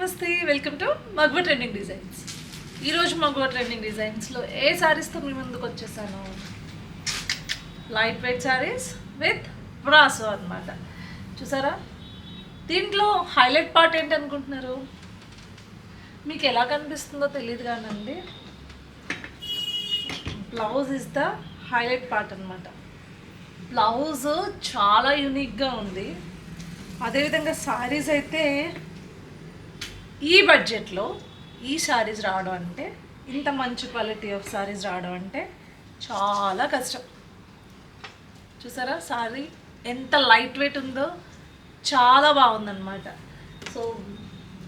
నమస్తే welcome to Magva trending designs. ఈరోజు Magva trending డిజైన్స్లో ఏ శారీస్తో మీ ముందుకు వచ్చేసాను? Light weight saris with brasso అన్నమాట. చూసారా? దీంట్లో హైలైట్ పార్ట్ ఏంటి అనుకుంటున్నారు? మీకు ఎలా కనిపిస్తుందో తెలియదు కానండి. Blouse is the highlight part అనమాట బ్లౌజ్ చాలా యూనిక్గా ఉంది. అదేవిధంగా శారీస్ అయితే ఈ బడ్జెట్లో ఈ శారీస్ రావడం అంటే ఇంత మంచి క్వాలిటీ ఆఫ్ శారీస్ రావడం అంటే చాలా కష్టం. చూసారా? శారీ ఎంత లైట్ వెయిట్ ఉందో చాలా బాగుందన్నమాట. So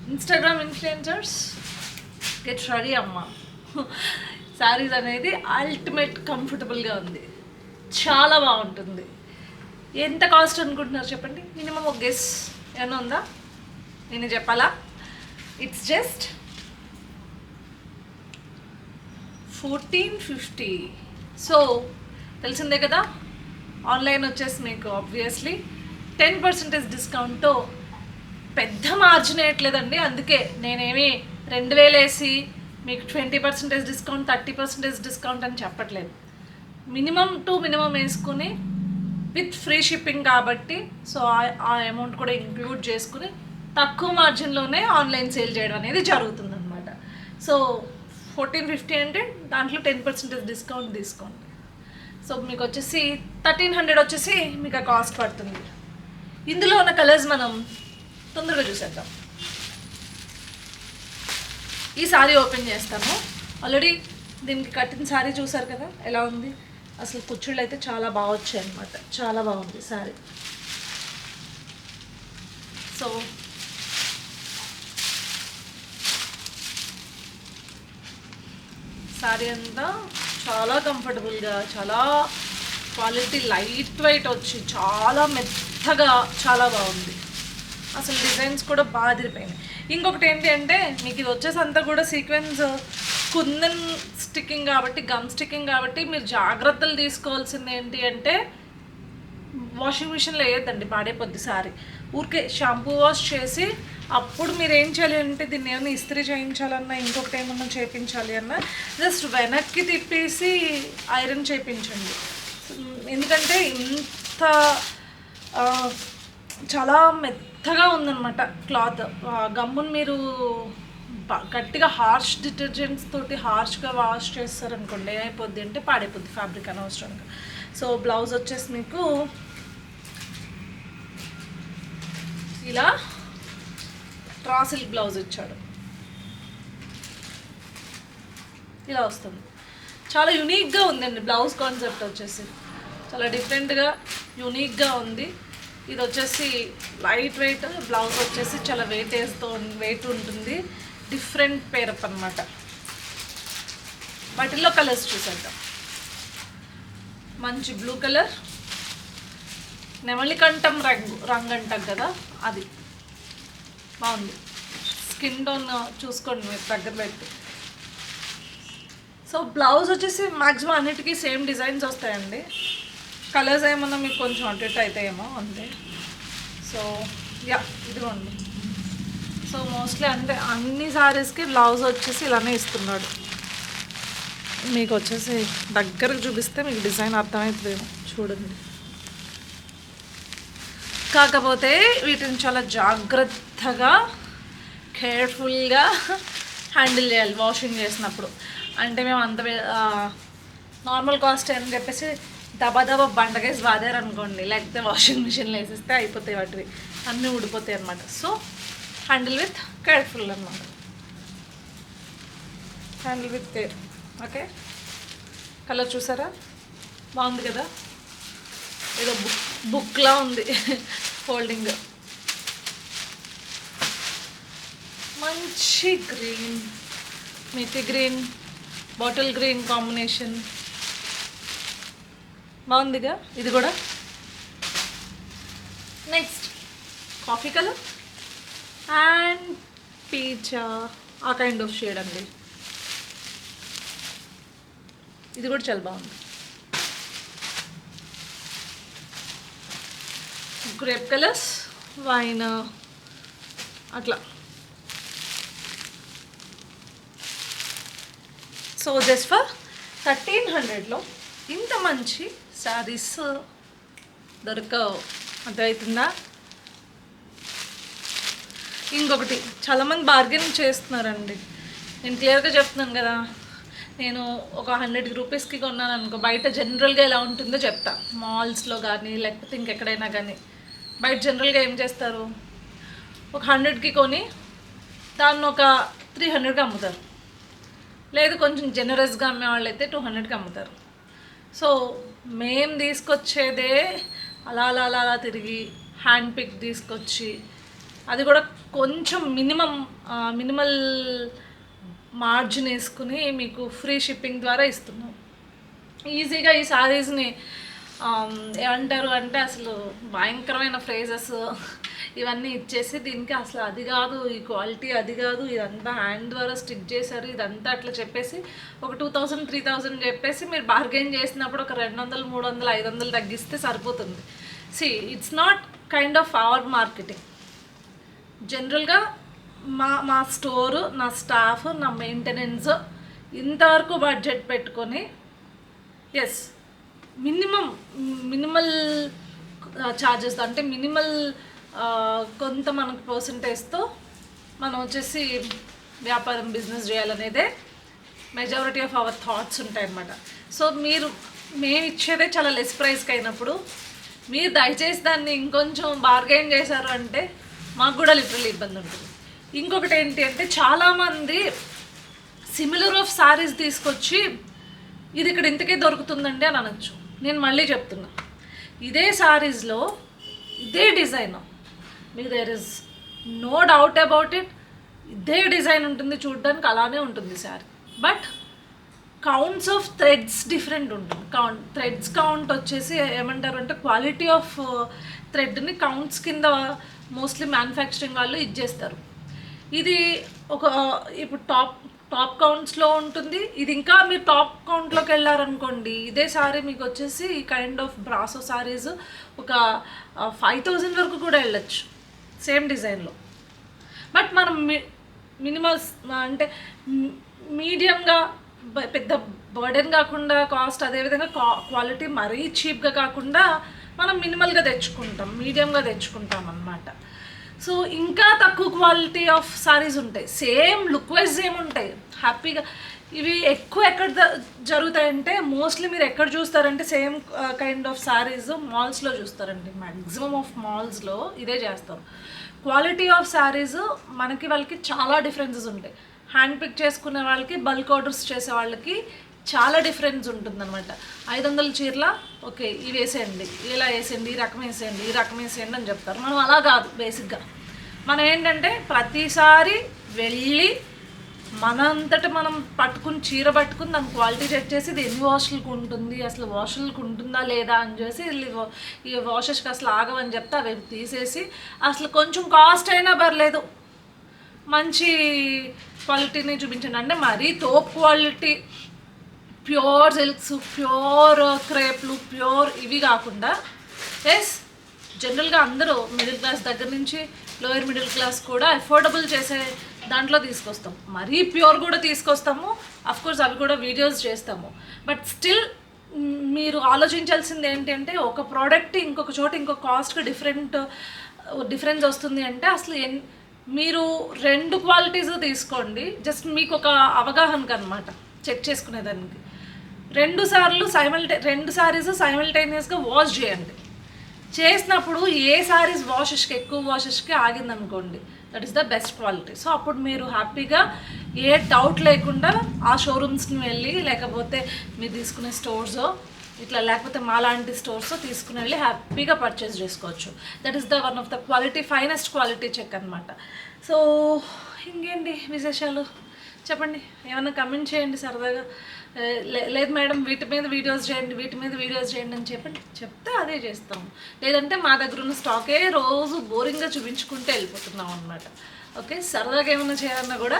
Instagram influencers get ready అమ్మ. శారీస్ అనేది అల్టిమేట్ కంఫర్టబుల్గా ఉంది. చాలా బాగుంటుంది. ఎంత కాస్ట్ అనుకుంటున్నారు చెప్పండి? మినిమం ఒక గెస్ ఏమైనా ఉందా? నేను చెప్పాలా? It's just fourteen fifty so తెలిసిందే కదా? ఆన్లైన్ వచ్చేసి మీకు ఆబ్వియస్లీ టెన్ పర్సెంటేజ్ డిస్కౌంట్తో పెద్ద మార్జిన్ వేయట్లేదండి అందుకే నేనేమి రెండు వేలు వేసి మీకు twenty percentage discount thirty percentage discount అని చెప్పట్లేదు. మినిమం టు మినిమం వేసుకుని విత్ ఫ్రీ షిప్పింగ్ కాబట్టి సో ఆ అమౌంట్ కూడా ఇంక్లూడ్ చేసుకుని తక్కువ మార్జిన్లోనే ఆన్లైన్ సేల్ చేయడం అనేది జరుగుతుంది అనమాట సో ఫోర్టీన్ ఫిఫ్టీ అంటే దాంట్లో టెన్ పర్సెంటేజ్ డిస్కౌంట్ తీసుకోండి. సో మీకు వచ్చేసి థర్టీన్ హండ్రెడ్ వచ్చేసి మీకు ఆ కాస్ట్ పడుతుంది. ఇందులో ఉన్న కలర్స్ మనం తొందరగా చూసేద్దాం. ఈ సారీ ఓపెన్ చేస్తాము. ఆల్రెడీ దీనికి కట్టిన సారీ చూసారు కదా? ఎలా ఉంది? అసలు కుచ్చుళ్ళు అయితే చాలా బాగా వచ్చాయి అనమాట చాలా బాగుంది సారీ. సో శారీ అంతా చాలా కంఫర్టబుల్గా చాలా క్వాలిటీ లైట్ వెయిట్ వచ్చి చాలా మెత్తగా చాలా బాగుంది. అసలు డిజైన్స్ కూడా బాగా అదిరిపోయినాయి. ఇంకొకటి ఏంటి అంటే మీకు ఇది వచ్చేసి అంతా కూడా సీక్వెన్స్ కుందన్ స్టిక్కింగ్ కాబట్టి గమ్ స్టిక్కింగ్ కాబట్టి మీరు జాగ్రత్తలు తీసుకోవాల్సింది ఏంటి అంటే వాషింగ్ మిషన్లో వేయద్దండి పాడైపోద్ది సారీ ఊరికే షాంపూ వాష్ చేసి అప్పుడు మీరు ఏం చేయాలి అంటే దీన్ని ఏమైనా ఇస్త్రీ చేయించాలన్నా ఇంకొకటి ఏమన్నా చేయించాలి అన్నా జస్ట్ వెనక్కి తిప్పేసి ఐరన్ చేయించండి ఎందుకంటే ఇంత చాలా మెత్తగా ఉందన్నమాట క్లాత్. గమ్మును మీరు గట్టిగా హార్ష్ డిటర్జెంట్స్ తోటి హార్ష్గా వాష్ చేస్తారనుకోండి ఏమైపోద్ది అంటే పాడైపోద్ది ఫ్యాబ్రిక్ అనవసరంగా. సో బ్లౌజ్ వచ్చేసి మీకు ఇలా ట్రాసిల్ బ్లౌజ్ ఇచ్చాడు. ఇలా వస్తుంది. చాలా యునిక్గా ఉందండి బ్లౌజ్ కాన్సెప్ట్ వచ్చేసి. చాలా డిఫరెంట్గా యూనిక్గా ఉంది. ఇది వచ్చేసి లైట్ వెయిట్ బ్లౌజ్ వచ్చేసి చాలా వెయిట్ వేస్తూ వెయిట్ ఉంటుంది. డిఫరెంట్ పేరప్ అనమాట వాటిల్లో కలర్స్ చూసేద్దాం. మంచి బ్లూ కలర్ నెమలికంఠం రంగు రంగు అంటాం కదా? అది. బాగుంది. స్కిన్ టోన్ చూసుకోండి మీరు దగ్గర పెట్టి సో బ్లౌజ్ వచ్చేసి మ్యాక్సిమం అన్నిటికీ సేమ్ డిజైన్స్ వస్తాయండి. కలర్స్ ఏమన్నా మీకు కొంచెం అటు ఇటు అవుతాయేమో అంతే. సో యా ఇదిగోండి. సో మోస్ట్లీ అంటే అన్ని సారీస్కి బ్లౌజ్ వచ్చేసి ఇలానే ఇస్తున్నాడు. మీకు వచ్చేసి దగ్గరకు చూపిస్తే మీకు డిజైన్ అర్థమవుతుందేమో. చూడండి. కాకపోతే వీటిని చాలా జాగ్రత్తగా కేర్ఫుల్గా హ్యాండిల్ చేయాలి వాషింగ్ చేసినప్పుడు. అంటే మేము అంత నార్మల్ కాస్ట్ అని చెప్పేసి దబా దబా బండకేసి బాదారు అనుకోండి లేకపోతే వాషింగ్ మిషన్లో వేసేస్తే అయిపోతాయి వాటివి. అన్నీ ఊడిపోతాయి అనమాట సో హ్యాండిల్ విత్ కేర్ఫుల్ అనమాట handle with care okay colour చూసారా? బాగుంది కదా? ఏదో బుక్ బుక్లా ఉంది. ఫోల్డింగ్ మంచి గ్రీన్. మితి గ్రీన్ బాటిల్ గ్రీన్ కాంబినేషన్. బాగుందిగా? ఇది కూడా? నెక్స్ట్. Coffee colour? అండ్ పీచా. ఆ కైండ్ ఆఫ్ షేడ్ అండి. ఇది కూడా చాలా బాగుంది. గ్రేప్ కలర్స్ వైన్ అట్లా. సో జస్ట్ ఫర్ థర్టీన్ హండ్రెడ్లో ఇంత మంచి శారీస్ దొరకవు. అర్థమవుతుందా ఇంకొకటి చాలామంది బార్గెనింగ్ చేస్తున్నారండి. నేను క్లియర్గా చెప్తున్నాను కదా. నేను ఒక హండ్రెడ్ రూపీస్కి కొన్నాను అనుకో బయట జనరల్గా ఎలా ఉంటుందో చెప్తా. మాల్స్లో కానీ లేకపోతే ఇంకెక్కడైనా కానీ బయట జనరల్గా ఏం చేస్తారు? ఒక హండ్రెడ్కి కొని దాన్ని ఒక త్రీ హండ్రెడ్కి అమ్ముతారు. లేదు కొంచెం జనరస్గా అమ్మేవాళ్ళు అయితే టూ హండ్రెడ్కి అమ్ముతారు. సో మేం తీసుకొచ్చేదే అలా అలా అలా అలా తిరిగి హ్యాండ్ పిక్ తీసుకొచ్చి అది కూడా కొంచెం మినిమం మినిమల్ మార్జిన్ వేసుకుని మీకు ఫ్రీ షిప్పింగ్ ద్వారా ఇస్తున్నాం. ఈజీగా ఈ శారీస్ని ఏమంటారు అంటే అసలు భయంకరమైన ఫ్రేజెస్ ఇవన్నీ ఇచ్చేసి దీనికి అసలు అది కాదు ఈ క్వాలిటీ అది కాదు ఇదంతా హ్యాండ్ ద్వారా స్టిక్ చేశారు ఇదంతా అట్లా చెప్పేసి ఒక టూ థౌజండ్ త్రీ థౌజండ్ చెప్పేసి మీరు బార్గెన్ చేసినప్పుడు ఒక రెండు వందలు మూడు వందలు ఐదు వందలు తగ్గిస్తే సరిపోతుంది. See it's not kind of our marketing జనరల్గా మా మా స్టోరు నా స్టాఫ్ నా మెయింటెనెన్స్ ఇంతవరకు బడ్జెట్ పెట్టుకొని ఎస్ మినిమం మినిమల్ ఛార్జెస్ అంటే మినిమల్ కొంత మనకు పర్సంటేజ్తో మనం వచ్చేసి వ్యాపారం బిజినెస్ చేయాలనేదే మెజారిటీ ఆఫ్ అవర్ థాట్స్ ఉంటాయన్నమాట సో మీరు మేము ఇచ్చేదే చాలా లెస్ ప్రైస్కి అయినప్పుడు మీరు దయచేసి దాన్ని ఇంకొంచెం బార్గెయిన్ చేశారు అంటే మాకు కూడా లిటరల్ ఇబ్బంది ఉంటుంది. ఇంకొకటి ఏంటి అంటే చాలామంది సిమిలర్ ఆఫ్ సారీస్ తీసుకొచ్చి ఇది ఇక్కడ ఇంతకే దొరుకుతుందండి అని అనొచ్చు. నేను మళ్ళీ చెప్తున్నా. ఇదే సారీస్లో ఇదే డిజైన్. మీకు there is no doubt about it ఇదే డిజైన్ ఉంటుంది చూడడానికి అలానే ఉంటుంది sari. But counts of threads different ఉంటుంది. కౌంట్ థ్రెడ్స్ కౌంట్ వచ్చేసి ఏమంటారు అంటే క్వాలిటీ ఆఫ్ థ్రెడ్ని కౌంట్స్ కింద మోస్ట్లీ మ్యానుఫ్యాక్చరింగ్ వాళ్ళు ఇచ్చేస్తారు ఇది ఒక uh, ఇప్పుడు టాప్ టాప్ కౌంట్స్లో ఉంటుంది. ఇది ఇంకా మీరు టాప్ కౌంట్లోకి వెళ్ళారనుకోండి ఇదే సారీ మీకు వచ్చేసి ఈ కైండ్ ఆఫ్ బ్రాసో సారీస్ ఒక ఫైవ్ థౌజండ్ వరకు కూడా వెళ్ళచ్చు సేమ్ డిజైన్లో బట్ మనం మి మినిమల్స్ అంటే మీడియంగా పెద్ద బర్డెన్ కాకుండా కాస్ట్ అదేవిధంగా కా క్వాలిటీ మరీ చీప్గా కాకుండా మనం మినిమల్గా తెచ్చుకుంటాం మీడియంగా తెచ్చుకుంటాం అన్నమాట. సో ఇంకా తక్కువ క్వాలిటీ ఆఫ్ సారీస్ ఉంటాయి. సేమ్ లుక్ వైజ్ సేమ్ ఉంటాయి. హ్యాపీగా ఇవి ఎక్కువ ఎక్కడ జరుగుతాయంటే మోస్ట్లీ మీరు ఎక్కడ చూస్తారంటే సేమ్ కైండ్ ఆఫ్ సారీస్ మాల్స్లో చూస్తారండి. మ్యాక్సిమం ఆఫ్ మాల్స్లో ఇదే చేస్తారు క్వాలిటీ ఆఫ్ శారీస్ మనకి వాళ్ళకి చాలా డిఫరెన్సెస్ ఉంటాయి. హ్యాండ్ పిక్ చేసుకునే వాళ్ళకి బల్క్ ఆర్డర్స్ చేసే వాళ్ళకి చాలా డిఫరెన్స్ ఉంటుందన్నమాట. ఐదు వందల చీరల ఓకే ఇవి వేసేయండి. ఇలా వేసేయండి ఈ రకం వేసేయండి ఈ రకం వేసేయండి అని చెప్తారు. మనం అలా కాదు బేసిక్గా మనం ఏంటంటే ప్రతిసారి వెళ్ళి మనంతట మనం పట్టుకుని చీర పట్టుకుని దాని క్వాలిటీ చెక్ చేసి ఇది ఎన్ని వాషులకు ఉంటుంది అసలు వాషులకు ఉంటుందా లేదా అని చేసి ఈ వాషెస్కి అసలు ఆగవని చెప్తే అవి తీసేసి అసలు కొంచెం కాస్ట్ అయినా పర్లేదు. మంచి క్వాలిటీని చూపించండి. అంటే మరీ తోప్ క్వాలిటీ ప్యూర్ సిల్క్స్ ప్యూర్ క్రేప్లు ప్యూర్ ఇవి కాకుండా ఎస్ జనరల్గా అందరూ మిడిల్ క్లాస్ దగ్గర నుంచి లోయర్ మిడిల్ క్లాస్ కూడా అఫోర్డబుల్ చేసే దాంట్లో తీసుకొస్తాం. మరీ ప్యూర్ కూడా తీసుకొస్తాము. కోర్స్ అవి కూడా వీడియోస్ చేస్తాము. బట్ స్టిల్ మీరు ఆలోచించాల్సింది ఏంటంటే ఒక ప్రోడక్ట్ ఇంకొక చోట ఇంకొక కాస్ట్కి డిఫరెంట్ డిఫరెన్స్ వస్తుంది అంటే అసలు ఎన్ మీరు రెండు క్వాలిటీస్ తీసుకోండి. జస్ట్ మీకు ఒక అవగాహనకు అనమాట చెక్ చేసుకునేదానికి. రెండు సార్లు సైమల్టే రెండు సారీస్ సైమల్టేనియస్గా వాష్ చేయండి. చేసినప్పుడు ఏ సారీస్ వాషెస్కి ఎక్కువ వాషెస్కి ఆగిందనుకోండి that is the best quality so అప్పుడు మీరు హ్యాపీగా ఏ డౌట్ లేకుండా ఆ షోరూమ్స్కి వెళ్ళి లేకపోతే మీరు తీసుకునే స్టోర్స్ ఇట్లా లేకపోతే మాలాంటి స్టోర్స్ తీసుకుని వెళ్ళి హ్యాపీగా పర్చేస్ చేసుకోవచ్చు. That is the one of the quality finest quality check అనమాట సో ఇంకేంటి విశేషాలు? చెప్పండి. ఏమైనా కమెంట్ చేయండి సరదాగా. లేదు మేడం వీటి మీద వీడియోస్ చేయండి వీటి మీద వీడియోస్ చేయండి అని చెప్పండి చెప్తే అదే చేస్తాము. లేదంటే మా దగ్గర ఉన్న స్టాకే రోజు బోరింగ్గా చూపించుకుంటే వెళ్ళిపోతున్నాం అనమాట ఓకే సరదాగా ఏమైనా చేయాలన్నా కూడా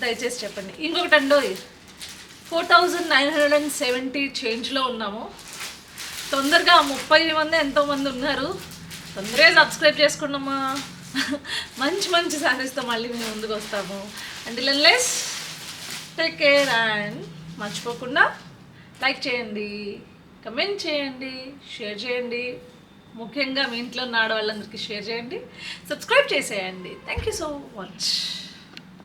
దయచేసి చెప్పండి. ఇంకొకటి అండో four thousand nine hundred and seventy చేంజ్లో ఉన్నాము. తొందరగా ముప్పై మంది ఎంతోమంది ఉన్నారు. తొందరగా సబ్స్క్రైబ్ చేసుకున్నామా? మంచి మంచి శారీస్తో మళ్ళీ మేము ముందుకు వస్తాము. And let's take care and మర్చిపోకుండా లైక్ చేయండి కమెంట్ చేయండి షేర్ చేయండి. ముఖ్యంగా మీ ఇంట్లో ఉన్న ఆడవాళ్ళందరికీ షేర్ చేయండి. సబ్స్క్రైబ్ చేసేయండి. Thank you so much.